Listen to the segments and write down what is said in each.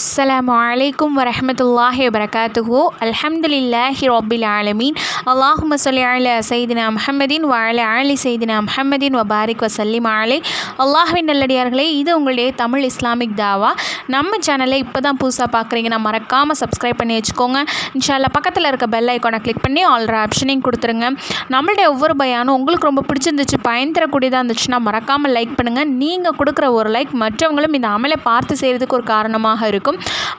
அஸ்லாம் அலைக்கும் வரமத்துல்லாஹி வபரகாத்துஹு அல்ஹம்துலில்லாஹி ரபில் ஆலமீன் அல்லாஹும் சொல்லி அல சைதினா முஹம்மதின் வாழ அலி சைதினா முஹம்மதின் வபாரிக் வசல்லிம் அலை அல்லாஹ்வின் நல்லடியார்களே இது உங்களுடைய தமிழ் இஸ்லாமிக் தாவா. நம்ம சேனலை இப்போ தான் புதுசாக பார்க்குறீங்கன்னா மறக்காமல் சப்ஸ்கிரைப் பண்ணி வச்சுக்கோங்க. இன்ஷால்லா பக்கத்தில் இருக்க பெல் ஐக்கானை கிளிக் பண்ணி ஆல்ர ஆப்ஷனையும் கொடுத்துருங்க. நம்மளுடைய ஒவ்வொரு பயானும் உங்களுக்கு ரொம்ப பிடிச்சிருந்துச்சு பயன் தரக்கூடியதாக இருந்துச்சுன்னா மறக்காமல் லைக் பண்ணுங்கள் நீங்கள் கொடுக்குற ஒரு லைக் மற்றவங்களும் இந்த அமலை பார்த்து செய்கிறதுக்கு ஒரு காரணமாக இருக்கும்.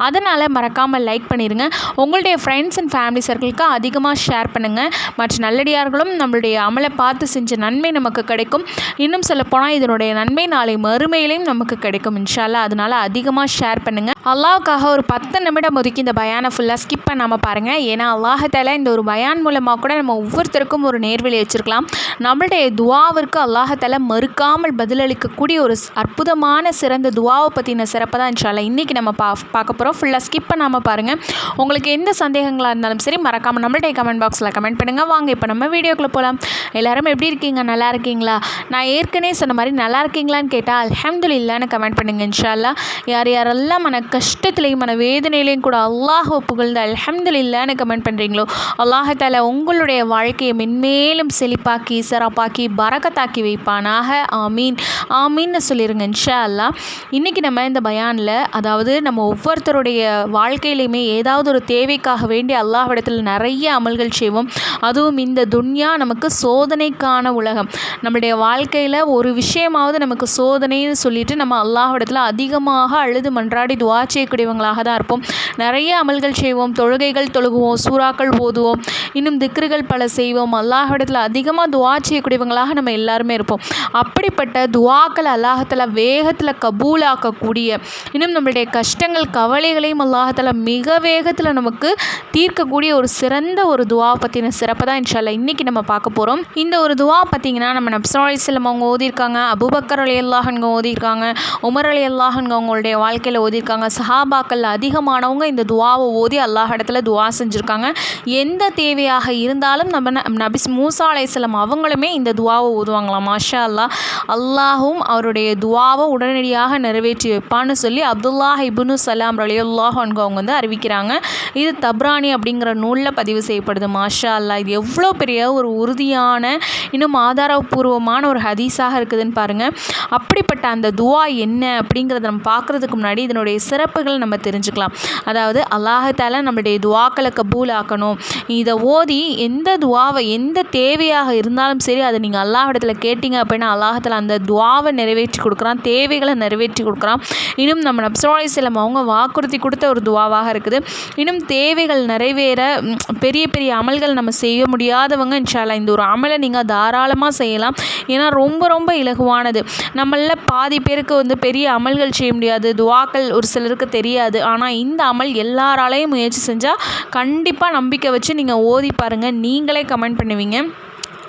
அதனால் மறக்காமல் லைக் பண்ணிடுங்க உங்களுடைய ஃப்ரெண்ட்ஸ் அண்ட் ஃபேமிலி சர்க்கிளுக்கு அதிகமாக ஷேர் பண்ணுங்கள் மற்ற நல்லடியார்களும் நம்மளுடைய அமலை பார்த்து செஞ்ச நன்மை நமக்கு கிடைக்கும். இன்னும் சொல்லப்போனால் இதனுடைய நன்மை நாளை மறுமையிலையும் நமக்கு கிடைக்கும் இன்ஷால்லா அதனால் அதிகமாக ஷேர் பண்ணுங்கள் அல்லாவுக்காக ஒரு பத்து நிமிடம் ஒதுக்கி இந்த பயானை ஃபுல்லாக ஸ்கிப் பண்ணாமல் பாருங்கள் ஏன்னா அல்லாஹத்தால இந்த ஒரு பயான் மூலமாக கூட நம்ம ஒவ்வொருத்தருக்கும் ஒரு நேர்வழி வச்சுருக்கலாம். நம்மளுடைய துவாவிற்கு அல்லாஹத்தால மறுக்காமல் பதிலளிக்கக்கூடிய ஒரு அற்புதமான சிறந்த துவாவை பற்றின சிறப்பை தான் இன்ஷால்லா இன்றைக்கி நம்ம பா பார்க்க போகிறோம் ஃபுல்லாக ஸ்கிப் பண்ணாமல் பாருங்கள் உங்களுக்கு எந்த சந்தேகங்களாக இருந்தாலும் சரி மறக்காமல் நம்மள்டே கமெண்ட் பாக்ஸில் கமெண்ட் பண்ணுங்கள் வாங்க இப்போ நம்ம வீடியோக்குள்ளே போகலாம் எல்லாரும் எப்படி இருக்கீங்க? நல்லா இருக்கீங்களா? நான் ஏற்கனவே சொன்ன மாதிரி நல்லா இருக்கீங்களான்னு கேட்டால் அல்ஹம்துலில்லான்னு கமெண்ட் பண்ணுங்கள் இன்ஷால்லா யார் யாரெல்லாம் மன கஷ்டத்துலேயும் மன வேதனையிலையும் கூட அல்லாஹ் புகழ்ந்து அல்ஹம்துலில்லான்னு கமெண்ட் பண்ணுறீங்களோ அல்லாஹால உங்களுடைய வாழ்க்கையை மென்மேலும் செழிப்பாக்கி சிறப்பாக்கி பறக்கத்தாக்கி வைப்பானாக. ஆமீன். ஆமீன்னு சொல்லிடுங்க இன்ஷா அல்லாஹ் இன்றைக்கி நம்ம இந்த பயானில் அதாவது நம்ம ஒவ்வொருத்தருடைய வாழ்க்கையிலையுமே ஏதாவது ஒரு தேவைக்காக வேண்டி அல்லாஹ்விடத்தில் நிறைய அமல்கள் செய்வோம். அதுவும் இந்த துன்யா நமக்கு சோதனைக்கான உலகம். நம்மளுடைய வாழ்க்கையில் ஒரு விஷயமாவது நமக்கு சோதனைன்னு சொல்லிட்டு நம்ம அல்லாஹ்விடத்தில் அதிகமாக அழுது மன்றாடி துவா செய்யக்கூடியவங்களாக தான் இருப்போம். நிறைய அமல்கள் செய்வோம். தொழுகைகள் தொழுகுவோம். சூறாக்கள் ஓதுவோம். இன்னும் திக்ருகள் பல செய்வோம். அல்லாஹ்விடத்தில் அதிகமாக துவா செய்யக்கூடியவங்களாக நம்ம எல்லாருமே இருப்போம். அப்படிப்பட்ட துவாக்கள் அல்லாஹத்தில் வேகத்தில் கபூலாக்கக்கூடிய இன்னும் நம்மளுடைய கஷ்டங்கள் கவலைகளையும் அல்லாஹத்தில் மிக வேகத்தில் நமக்கு தீர்க்கக்கூடிய ஒரு சிறந்த ஒரு துவா பற்றின சிறப்பு தான் இன்ஷால்லா இன்றைக்கி நம்ம பார்க்க போகிறோம் இந்த ஒரு துவா பார்த்திங்கன்னா நம்ம நப்சா அலிஸ்லம் அவங்க ஓதியிருக்காங்க அபுபக்கர் அலி அல்லாஹன்க ஓதியிருக்காங்க உமர் அலி அல்லாஹன்க அவங்களுடைய வாழ்க்கையில் ஓதியிருக்காங்க. சஹாபாக்கள் அதிகமானவங்க இந்த துவாவை ஓதி அல்லாஹ் இடத்துல துவா செஞ்சுருக்காங்க. எந்த தேவையாக இருந்தாலும் நம்ம நபிஸ் மூசா அலையம் அவங்களுமே இந்த துவாவை ஓதுவாங்களாம் மாஷா அல்லாஹ் அல்லாஹும் அவருடைய துவாவை உடனடியாக நிறைவேற்றி வைப்பான்னு சொல்லி அப்துல்லாஹ் இபுனு சலாம் ரலியுல்லாஹ் அவங்க வந்து அறிவிக்கிறாங்க. இது தப்ரானி அப்படிங்கிற நூலில் பதிவு செய்யப்படுது. மாஷா அல்லாஹ் இது எவ்வளோ பெரிய ஒரு உறுதியான இன்னும் ஆதாரபூர்வமான ஒரு ஹதீஸாக இருக்குதுன்னு பாருங்கள் அப்படிப்பட்ட அந்த துவா என்ன அப்படிங்கிறத நம்ம பார்க்குறதுக்கு முன்னாடி இதனுடைய சிறப்புகள் நம்ம தெரிஞ்சுக்கலாம். அதாவது அல்லாஹால நம்மளுடைய துவாக்களை கபூல் ஆக்கணும் இதை ஓதி எந்த துவாவை எந்த தேவையாக இருந்தாலும் சரி அதை நீங்கள் அல்லாஹிடத்தில் கேட்டிங்க அப்படின்னா அல்லாஹத்தில் அந்த துவாவை நிறைவேற்றி கொடுக்குறான் தேவைகளை நிறைவேற்றி கொடுக்குறான். இன்னும் நம்ம நப்சோலை செல்லம் அவங்க வாக்குறுதி கொடுத்த ஒரு துவாவாக இருக்குது. இன்னும் தேவைகள் நிறைவேற பெரிய பெரிய அமல்கள் நம்ம செய்ய முடியாதவங்க இன்ஷால்லா இந்த ஒரு அமலை நீங்கள் தாராளமாக செய்யலாம். ஏன்னா ரொம்ப ரொம்ப இலகுவானது. நம்மள பாதி பேருக்கு வந்து பெரிய அமல்கள் செய்ய முடியாது. துவாக்கள் ஒரு சிலருக்கு தெரியாது. ஆனால் இந்த அமல் எல்லாராலையும் முயற்சி செஞ்சால் கண்டிப்பாக நம்பிக்கை வச்சு நீங்கள் ஓதி பாருங்கள் நீங்களே கமெண்ட் பண்ணுவீங்க.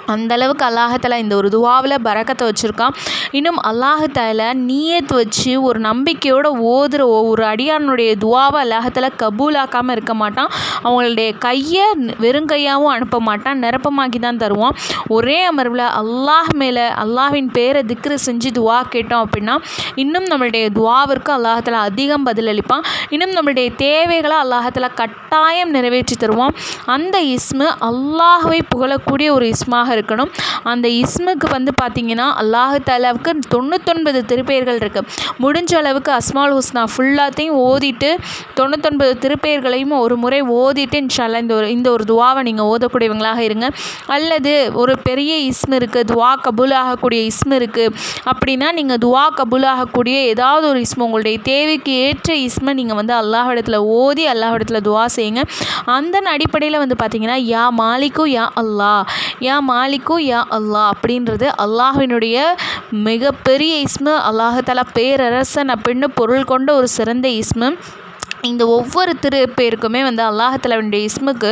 அந்த அளவுக்கு அல்லாஹத்தாலா இந்த ஒரு துவாவில் பரக்கத்தை வச்சுருக்கான். இன்னும் அல்லாஹத்தால நீயத் வச்சு ஒரு நம்பிக்கையோடு ஓதுற ஒவ்வொரு அடியானுடைய துவாவை அல்லாஹத்தால கபூலாக்காமல் இருக்க மாட்டான். அவங்களுடைய கையை வெறும் கையாகவும் அனுப்ப மாட்டான். நிரப்பமாக்கி தான் தருவான். ஒரே அமர்வில் அல்லாஹ் மேலே அல்லாஹின் பேரை திக்ரு செஞ்சு துவா கேட்டோம் அப்படின்னா இன்னும் நம்மளுடைய துவாவிற்கு அல்லாஹத்தாலா அதிகம் பதிலளிப்பான். இன்னும் நம்மளுடைய தேவைகளை அல்லாஹத்தாலா கட்டாயம் நிறைவேற்றி தருவான். அந்த இஸ்மு அல்லாஹுவை புகழக்கூடிய ஒரு இஸ்மாக இருக்கணும். அந்த இஸ்முக்கு வந்து பார்த்திங்கன்னா அல்லாஹு தாலாவுக்கு தொண்ணூத்தொன்பது திருப்பெயர்கள் இருக்குது முடிஞ்ச அளவுக்கு அஸ்மால் ஹுஸ்னா ஃபுல்லாத்தையும் ஓதிட்டு தொண்ணூத்தொன்பது திருப்பெயர்களையும் ஒரு முறை ஓதிட்டு இன்ஷால்லா இந்த ஒரு இந்த ஒரு துவாவை நீங்கள் ஓதக்கூடியவங்களாக இருங்க. அல்லது ஒரு பெரிய இஸ்மு இருக்குது துவா கபூல் ஆகக்கூடிய இஸ்மு இருக்குது அப்படின்னா நீங்கள் துவா கபூல் ஆகக்கூடிய ஏதாவது ஒரு இஸ்மு உங்களுடைய தேவைக்கு ஏற்ற இஸ்மை நீங்கள் வந்து அல்லாஹிடத்தில் ஓதி அல்லாஹிடத்தில் துவா செய்யுங்க. அந்த அடிப்படையில் வந்து பார்த்தீங்கன்னா யா மாலிக்கு யா அல்லாஹ் யா மா மாலிக்கும் யா அல்லாஹ் அப்படின்றது அல்லாஹினுடைய மிகப்பெரிய இஸ்மு. அல்லாஹால பேரரசன் அப்படின்னு பொருள் கொண்ட ஒரு சிறந்த இஸ்மு. இந்த ஒவ்வொரு திரு பேருக்குமே வந்து அல்லாஹலவனுடைய இஸ்முக்கு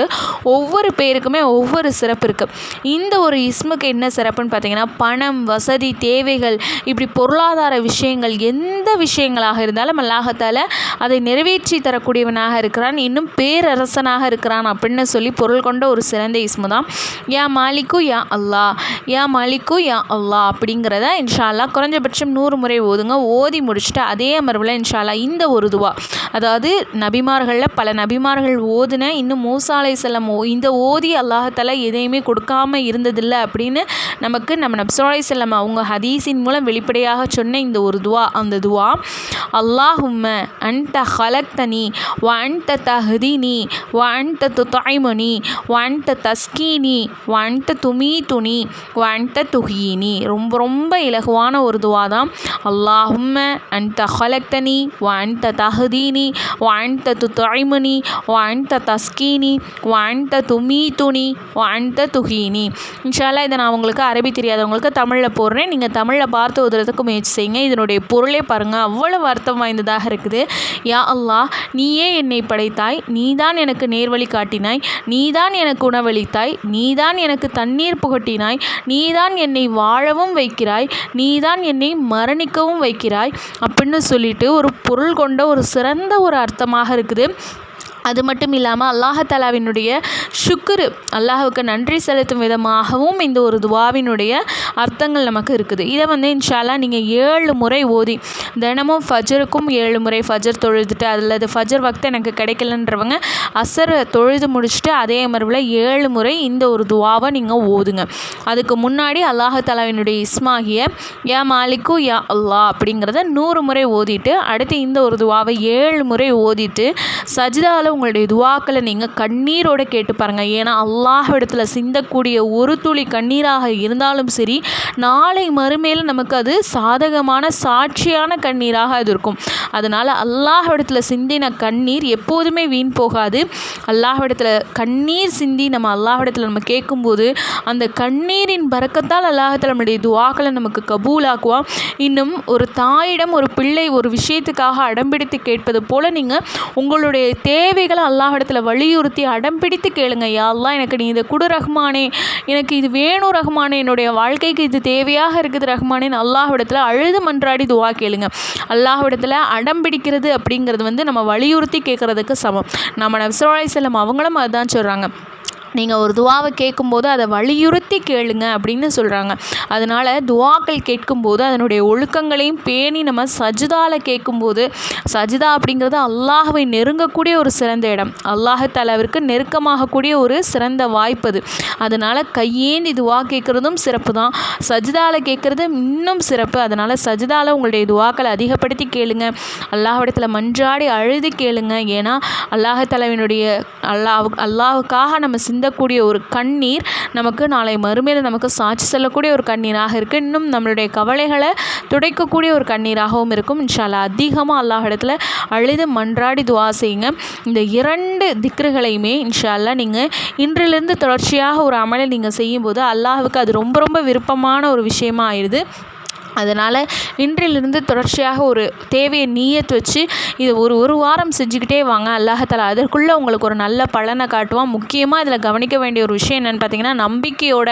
ஒவ்வொரு பேருக்குமே ஒவ்வொரு சிறப்பு இருக்குது இந்த ஒரு இஸ்முக்கு என்ன சிறப்புன்னு பார்த்தீங்கன்னா பணம் வசதி தேவைகள் இப்படி பொருளாதார விஷயங்கள் எந்த விஷயங்களாக இருந்தாலும் அல்லாஹத்தால் அதை நிறைவேற்றி தரக்கூடியவனாக இருக்கிறான் இன்னும் பேரரசனாக இருக்கிறான் அப்படின்னு சொல்லி பொருள் கொண்ட ஒரு சிறந்த இஸ்மு தான். யா மாலிக்கு யா அல்லா. யா மாலிக்கு யா அல்லா அப்படிங்கிறத இன்ஷால்லா குறைஞ்சபட்சம் நூறு முறை ஓதுங்க. ஓதி முடிச்சுட்டு அதே அமர்வில் இன்ஷால்லா இந்த ஒரு துவா. அதாவது நபிமார்களில் பல நபிமார்கள் ஓதுன இன்னும் மூசாலை செல்லம் ஓ இந்த ஓதி அல்லாஹால எதையுமே கொடுக்காம இருந்ததில்லை அப்படின்னு நமக்கு நம்ம நப்சாலை செல்லம் அவங்க ஹதீஸின் மூலம் வெளிப்படையாக சொன்ன இந்த ஒரு துவா அந்த துவா அல்லாஹும்ம அன்ட ஹலக்தனி வ அன்ட தஹ்தினி வ அன்ட துத்தாய்மனி வ அன்ட தஸ்கீனி வ அன்ட துமீதுனி வ அன்ட துஹீனி ரொம்ப ரொம்ப இலகுவான ஒரு துவா தான். அல்லாஹும்ம அன்ட ஹலக்தனி வ அன்ட தஹ்தீனி வ அன்ட துத்தாய்மனி வ அன்ட தஸ்கீனி வ அன்ட துமீதுனி வ அன்ட துஹீனி இன்ஷால்லா இதை நான் உங்களுக்கு அரபி தெரியாதவங்களுக்கு தமிழில் போடுறேன். நீங்கள் தமிழில் பார்த்து ஓதுறதுக்கு முயற்சி செய்யுங்க. இதனுடைய பொருளே பாருங்கள் அவ்வளோ அர்த்தம் வாய்ந்ததாக இருக்குது. யா அல்லா நீயே என்னை படைத்தாய் நீதான் எனக்கு நேர்வழி காட்டினாய் நீதான் எனக்கு உணவளித்தாய் நீதான் எனக்கு தண்ணீர் புகட்டினாய் நீதான் என்னை வாழவும் வைக்கிறாய் நீதான் என்னை மரணிக்கவும் வைக்கிறாய் அப்படின்னு சொல்லிட்டு ஒரு பொருள் கொண்ட ஒரு சிறந்த ஒரு அர்த்தமாக இருக்குது. அது மட்டும் இல்லாமல் அல்லாஹாலாவினுடைய சுக்குரு அல்லாஹுக்கு நன்றி செலுத்தும் விதமாகவும் இந்த ஒரு துவாவினுடைய அர்த்தங்கள் நமக்கு இருக்குது. இதை வந்து இன்ஷால்லா நீங்கள் ஏழு முறை ஓதி தினமும் ஃபஜருக்கும் ஏழு முறை ஃபஜர் தொழுதுட்டு அல்லது ஃபஜர் வக்து எனக்கு கிடைக்கலன்றவங்க அசர் தொழுது முடிச்சுட்டு அதே மறுவில் ஏழு முறை இந்த ஒரு துவாவை நீங்கள் ஓதுங்க. அதுக்கு முன்னாடி அல்லாஹாலாவினுடைய இஸ்மாகிய யா மாலிக்கு யா அல்லா அப்படிங்கிறத நூறு முறை ஓதிட்டு அடுத்து இந்த ஒரு துவாவை ஏழு முறை ஓதிட்டு சஜிதாவில் உங்களுடைய துவாக்களை நீங்கள் கண்ணீரோடு கேட்டு பாருங்கள் ஏன்னா அல்லாஹ் இடத்துல சிந்தக்கூடிய ஒரு துளி கண்ணீராக இருந்தாலும் சரி நாளை மறுமையில் நமக்கு அது சாதகமான சாட்சியான கண்ணீராக அது இருக்கும். அதனால் அல்லாஹ் இடத்துல சிந்தின கண்ணீர் எப்போதுமே வீண் போகாது. அல்லாஹ் இடத்துல கண்ணீர் சிந்தி நம்ம அல்லாஹ் இடத்துல நம்ம கேட்கும்போது அந்த கண்ணீரின் பறக்கத்தால் அல்லாஹத்தில் நம்முடைய துவாக்களை நமக்கு கபூலாக்குவான். இன்னும் ஒரு தாயிடம் ஒரு பிள்ளை ஒரு விஷயத்துக்காக அடம்பிடித்து கேட்பது போல் நீங்கள் உங்களுடைய தேவை தேவைகளை அல்லாஹிடத்தில் வலியுறுத்தி அடம்பிடித்து கேளுங்க. யா அல்லாஹ் எனக்கு நீ இதை குடு ரஹ்மானே. எனக்கு இது வேணும் ரஹ்மானே. என்னுடைய வாழ்க்கைக்கு இது தேவையாக இருக்குது ரஹ்மானேன்னு அல்லாஹ்விடத்தில் அழுது மன்றாடி துவா கேளுங்க. அல்லாஹ்விடத்தில் அடம் பிடிக்கிறது அப்படிங்கிறது வந்து நம்ம வலியுறுத்தி கேட்குறதுக்கு சமம். நம்ம நப்சராய் செல்லம் அவங்களும் அதுதான் சொல்கிறாங்க நீங்கள் ஒரு துவாவை கேட்கும்போது அதை வலியுறுத்தி கேளுங்க அப்படின்னு சொல்கிறாங்க அதனால் துவாக்கள் கேட்கும்போது அதனுடைய ஒழுக்கங்களையும் பேணி நம்ம சஜிதாவில் கேட்கும்போது சஜிதா அப்படிங்கிறது அல்லாஹவை நெருங்கக்கூடிய ஒரு சிறந்த இடம். அல்லாஹு தலைவருக்கு நெருக்கமாகக்கூடிய ஒரு சிறந்த வாய்ப்பு அது. அதனால் கையேந்தி துவா கேட்குறதும் சிறப்பு தான். சஜிதாவில் கேட்குறது இன்னும் சிறப்பு. அதனால் சஜிதாவில் உங்களுடைய துவாக்களை அதிகப்படுத்தி கேளுங்க. அல்லாஹிடத்தில் மன்றாடி அழுது கேளுங்க. ஏன்னா அல்லாஹ தலைவனுடைய அல்லாஹ் அல்லாஹுக்காக நம்ம சிந்தக்கூடிய ஒரு கண்ணீர் நமக்கு நாளை மறுமையில் நமக்கு சாட்சி சொல்லக்கூடிய ஒரு கண்ணீராக இருக்குது இன்னும் நம்மளுடைய கவலைகளை துடைக்கக்கூடிய ஒரு கண்ணீராகவும் இருக்கும். இன்ஷால்லா அதிகமாக அல்லாஹ் இடத்துல அழுது மன்றாடி துவா செய்யுங்க. இந்த இரண்டு திக்ருகளையுமே இன்ஷால்லா நீங்கள் இன்றிலிருந்து தொடர்ச்சியாக ஒரு அமலை நீங்கள் செய்யும்போது அல்லாஹுக்கு அது ரொம்ப ரொம்ப விருப்பமான ஒரு விஷயமா ஆயிடுது. அதனால் இன்றிலிருந்து தொடர்ச்சியாக ஒரு தேவையை நீயத்து வச்சு இதை ஒரு ஒரு வாரம் செஞ்சுக்கிட்டே வாங்க. அல்லாஹாலா அதற்குள்ளே உங்களுக்கு ஒரு நல்ல பலனை காட்டுவான். முக்கியமாக இதில் கவனிக்க வேண்டிய ஒரு விஷயம் என்னென்னு பார்த்தீங்கன்னா நம்பிக்கையோட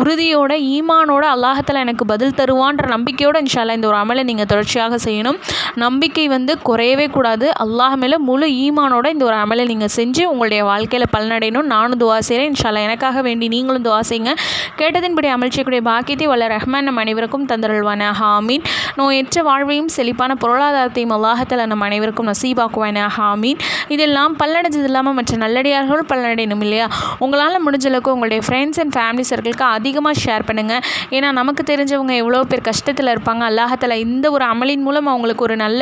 உறுதியோட ஈமானோட அல்லாஹாலா எனக்கு பதில் தருவான்ற நம்பிக்கையோட இன்ஷால்லா இந்த ஒரு அமலை நீங்கள் தொடர்ச்சியாக செய்யணும். நம்பிக்கை வந்து குறையவே கூடாது. அல்லாஹ் மேலே முழு ஈமானோட இந்த ஒரு அமலை நீங்கள் செஞ்சு உங்களுடைய வாழ்க்கையில் பலனடையணும் நானும் துவா செய்கிறேன் இன்ஷால்லா எனக்காக வேண்டி நீங்களும் துவா செய்யுங்க. கேட்டதின்படி அமல் செய்யக்கூடிய பாக்கியத்தை வல்ல ரஹ்மான் நம் அனைவருக்கும் தந்தருள்வானாக ஹாமீன் நோயற்ற வாழ்வையும் செழிப்பான பொருளாதாரத்தையும் அல்லாஹத்தில் நம் அனைவருக்கும் நசீபாக்குவானாக. ஹாமீன் இதெல்லாம் பல்லடைஞ்சது இல்லாமல் மற்ற நல்லடியார்கள் பல்லடையணும் இல்லையா? உங்களால் முடிஞ்ச அளவுக்கு உங்களுடைய ஃப்ரெண்ட்ஸ் அண்ட் ஃபேமிலி சர்க்கிளுக்கு அதிகமாக ஷேர் பண்ணுங்கள் ஏன்னா நமக்கு தெரிஞ்சவங்க எவ்வளோ பேர் கஷ்டத்தில் இருப்பாங்க. அல்லாஹத்தில் இந்த ஒரு அமலின் மூலம் அவங்களுக்கு ஒரு நல்ல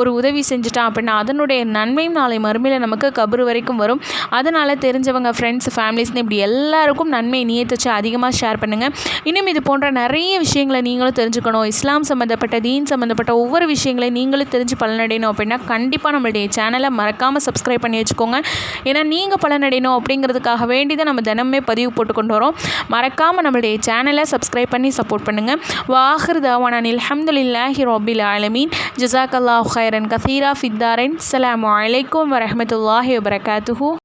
ஒரு உதவி செஞ்சுட்டான் அப்படின்னா அதனுடைய நன்மையும் நாளை மறுமையில் நமக்கு கபரு வரைக்கும் வரும். அதனால் தெரிஞ்சவங்க ஃப்ரெண்ட்ஸ் ஃபேமிலிஸ்னு இப்படி எல்லாருக்கும் நன்மை நியத்து வச்சு அதிகமாக ஷேர் பண்ணுங்கள் இன்னும் இது போன்ற நிறைய விஷயங்களை நீங்களும் தெரிஞ்சுக்கணும். தெரிஞ்சுக்கணும் இஸ்லாம் சம்மந்தப்பட்ட தீன் சம்மந்தப்பட்ட ஒவ்வொரு விஷயங்களையும் நீங்களும் தெரிஞ்சு பலனடையணும் அப்படின்னா கண்டிப்பாக நம்மளுடைய சேனலை மறக்காமல் சப்ஸ்கிரைப் பண்ணி வச்சுக்கோங்க. ஏன்னா நீங்கள் பலனடையணும் அப்படிங்கிறதுக்காக வேண்டி தான் நம்ம தினமே பதிவு போட்டு கொண்டு வரோம். மறக்காமல் நம்மளுடைய சேனலை சப்ஸ்கிரைப் பண்ணி சப்போர்ட் பண்ணுங்கள் வாஹர் தவானான் அல்ஹம்துலில்லாஹி ரபில் ஆலமீன். ஜசாக் அல்லாஹ் ஹைரன் கசீரா ஃபித்தாரன் அலாம் அலைக்கும் வரமத்துல்லாஹி வபரகாத்துஹூ.